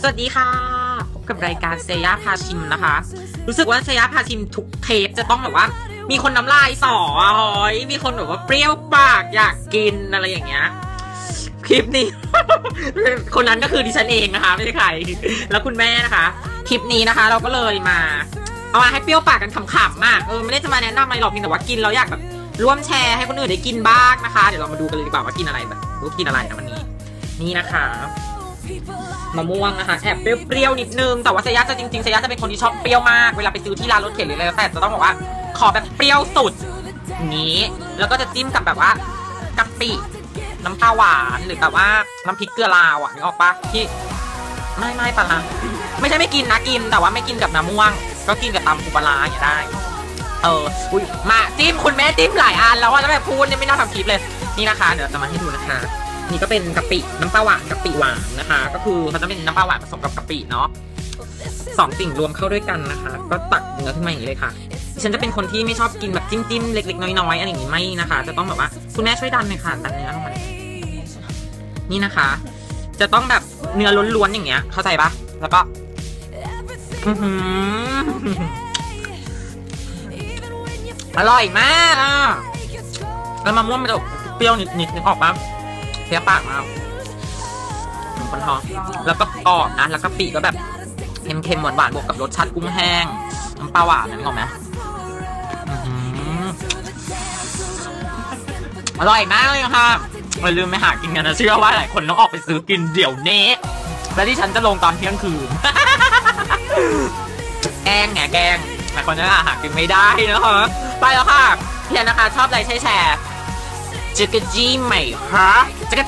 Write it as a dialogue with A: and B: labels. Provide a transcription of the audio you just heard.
A: สวัสดีค่ะพบกับรายการเซย่าพาชิมนะคะ รู้สึกว่าเซย่าพาชิมทุกเทปจะต้องแบบว่า มีคนน้ำลายสออะเฮ้ยมีคนแบบว่าเปรี้ยวปากอยากกินอะไรอย่างเงี้ยคลิปนี้ คนนั้นก็คือดิฉันเองนะคะ ไม่ใช่ใคร แล้วคุณแม่นะคะ คลิปนี้นะคะ เราก็เลยมา เอามาให้เปรี้ยวปากกันขำๆมากเออไม่ได้จะมาแนะนำอะไรหรอกเพียงแต่ว่ากินแล้วอยากแบบร่วมแชร์ให้คนอื่นได้กินบ้างนะคะ เดี๋ยวเรามาดูกันเลยดีกว่าว่ากินอะไรแบบรู้กินอะไรนะวันนี้ นี่นะคะ มะม่วงนะคะแอบเปรี้ยวๆนิดนึง แต่ว่าเซย่าจะจริงๆเซย่าจะเป็นคนที่ชอบเปรี้ยวมาก เวลาไปซื้อที่ร้านรถเข็นหรืออะไรแล้วแต่จะต้องบอกว่าขอแบบเปรี้ยวสุดนี้ แล้วก็จะจิ้มกับแบบว่ากะปิน้ำปลาหวานหรือแบบว่าน้ำพริกเกลือลาวอะนึกออกปะที่ไม่ไม่ปลาไม่ใช่ไม่กินนะกินแต่ว่าไม่กินกับน้ำม่วง ก็กินกับตำปูปลาอย่างเงี้ยได้เอออุ้ยมาจิ้มคุณแม่จิ้มหลายอันแล้วว่าแล้วแบบพูดเนี่ยไม่น่าทำคลิปเลยนี่นะคะ เดี๋ยวจะมาให้ดูนะคะ นี่ก็เป็นกะปิน้ำปลาหวานกะปิหวานนะคะ ก็คือเขาจะเป็นน้ำปลาหวานผสมกับกะปิเนาะสองสิ่งรวมเข้าด้วยกันนะคะ ก็ตักเนื้อขึ้นมาอย่างนี้เลยค่ะฉันจะเป็นคนที่ไม่ชอบกินแบบจิ้มจิ้มๆเล็ก ๆ น้อยๆอะไรอย่างนี้ไม่นะคะ จะต้องแบบว่าคุณแม่ช่วยดันหน่อยค่ะดันเนื้อลงมานี่นะคะ จะต้องแบบเนื้อล้วนๆอย่างเงี้ย เข้าใจปะแล้วก็อือหืออร่อยมากอะแล้วมะม่วงมันจะเปรี้ยวนิดๆนึกออกปะ เพี้ยปากมากขนมปังทอง แล้วก็กรอบนะ แล้วก็ปีก็แบบเค็มๆหวานๆบวกกับรสชาติกุ้งแห้งน้ำปลาหวานนั่นกออไหมอร่อยมากเลยค่ะอย่าลืมไปหากินกันนะเชื่อว่าหลายคนต้องออกไปซื้อกินเดี๋ยวนี้ และที่ฉันจะลงตอนเที่ยงคืน แกงไงแกงหลายคนจะหากินไม่ได้นะคะไปแล้วค่ะเพียนนะคะ ชอบอะไรใช่แชร์ จักรจี้ไหมคะจัก